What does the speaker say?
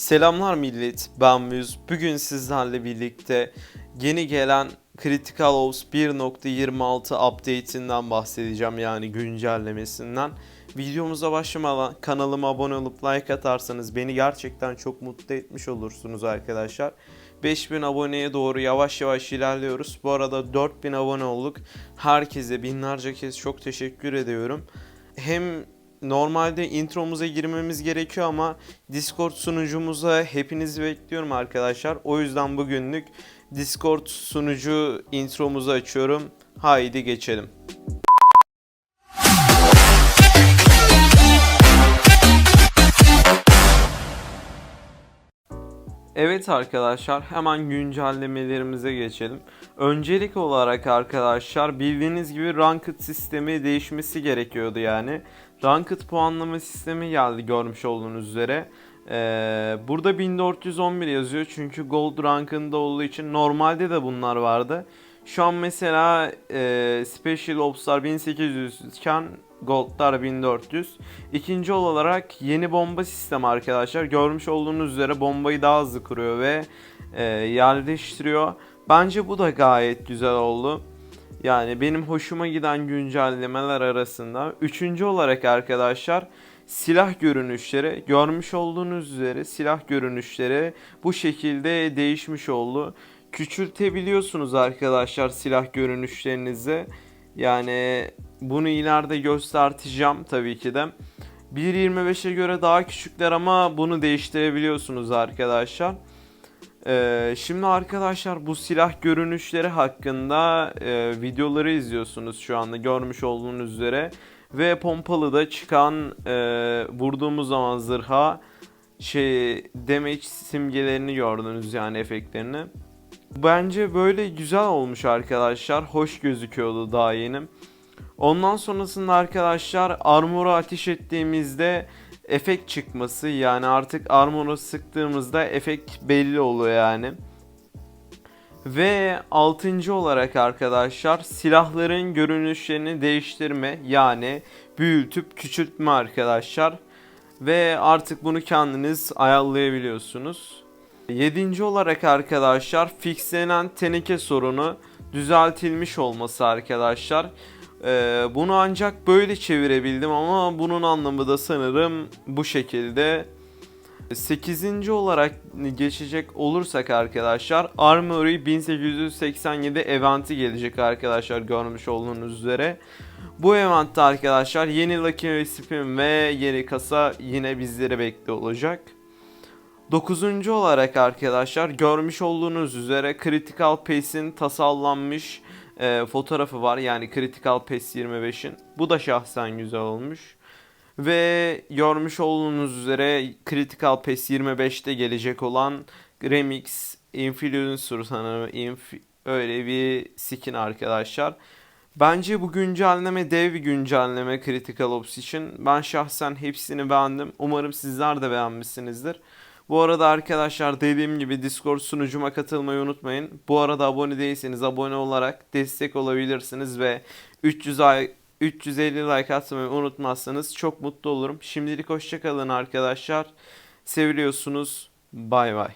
Selamlar millet, ben Müz. Bugün sizlerle birlikte yeni gelen Critical Ops 1.26 update'inden bahsedeceğim yani güncellemesinden. Videomuza başlamadan kanalıma abone olup like atarsanız beni gerçekten çok mutlu etmiş olursunuz arkadaşlar. 5000 aboneye doğru yavaş yavaş ilerliyoruz. Bu arada 4000 abone olduk. Herkese binlerce kez çok teşekkür ediyorum. Hem normalde intromuza girmemiz gerekiyor ama Discord sunucumuza hepinizi bekliyorum arkadaşlar. O yüzden bugünlük Discord sunucu intromuzu açıyorum. Haydi geçelim. Evet arkadaşlar hemen güncellemelerimize geçelim. Öncelik olarak arkadaşlar bildiğiniz gibi Ranked sistemi değişmesi gerekiyordu yani. Ranked puanlama sistemi geldi görmüş olduğunuz üzere. Ee, burada 1411 yazıyor çünkü Gold rankında olduğu için normalde de bunlar vardı. Şu an mesela e, Special Ops'lar 1800 iken Gold'lar 1400. İkinci olarak yeni bomba sistemi arkadaşlar. Görmüş olduğunuz üzere bombayı daha hızlı kuruyor ve e, yerleştiriyor. Bence bu da gayet güzel oldu. Yani benim hoşuma giden güncellemeler arasında. Üçüncü olarak arkadaşlar silah görünüşleri görmüş olduğunuz üzere silah görünüşleri bu şekilde değişmiş oldu. Küçültebiliyorsunuz arkadaşlar silah görünüşlerinizi. Yani bunu ileride göstereceğim tabii ki de. 1.25'e göre daha küçükler ama bunu değiştirebiliyorsunuz arkadaşlar. Ee, şimdi arkadaşlar bu silah görünüşleri hakkında e, videoları izliyorsunuz şu anda görmüş olduğunuz üzere. Ve pompalı da çıkan e, vurduğumuz zaman zırha şey damage simgelerini gördünüz yani efektlerini. Bence böyle güzel olmuş arkadaşlar. Hoş gözüküyordu daha yeni. Ondan sonrasında arkadaşlar armor'a ateş ettiğimizde efekt çıkması yani artık armor'u sıktığımızda efekt belli oluyor yani. Ve altıncı olarak arkadaşlar silahların görünüşlerini değiştirme yani büyütüp küçültme arkadaşlar. Ve artık bunu kendiniz ayarlayabiliyorsunuz. Yedinci olarak arkadaşlar fixlenen teneke sorunu düzeltilmiş olması arkadaşlar. Ee, bunu ancak böyle çevirebildim ama bunun anlamı da sanırım bu şekilde. 8. olarak geçecek olursak arkadaşlar Armory 1887 eventi gelecek arkadaşlar görmüş olduğunuz üzere. Bu eventte arkadaşlar yeni Lucky Spin ve yeni kasa yine bizleri bekliyor olacak. 9. olarak arkadaşlar görmüş olduğunuz üzere Critical Pace'in tasarlanmış e, fotoğrafı var. Yani Critical Pace 25'in. Bu da şahsen güzel olmuş. Ve görmüş olduğunuz üzere Critical Pace 25'te gelecek olan Remix Influencer sanırım inf öyle bir skin arkadaşlar. Bence bu güncelleme dev bir güncelleme Critical Ops için. Ben şahsen hepsini beğendim. Umarım sizler de beğenmişsinizdir. Bu arada arkadaşlar dediğim gibi Discord sunucuma katılmayı unutmayın. Bu arada abone değilseniz abone olarak destek olabilirsiniz ve 300 ay 350 like atmayı unutmazsanız çok mutlu olurum. Şimdilik hoşçakalın arkadaşlar. Seviliyorsunuz. Bay bay.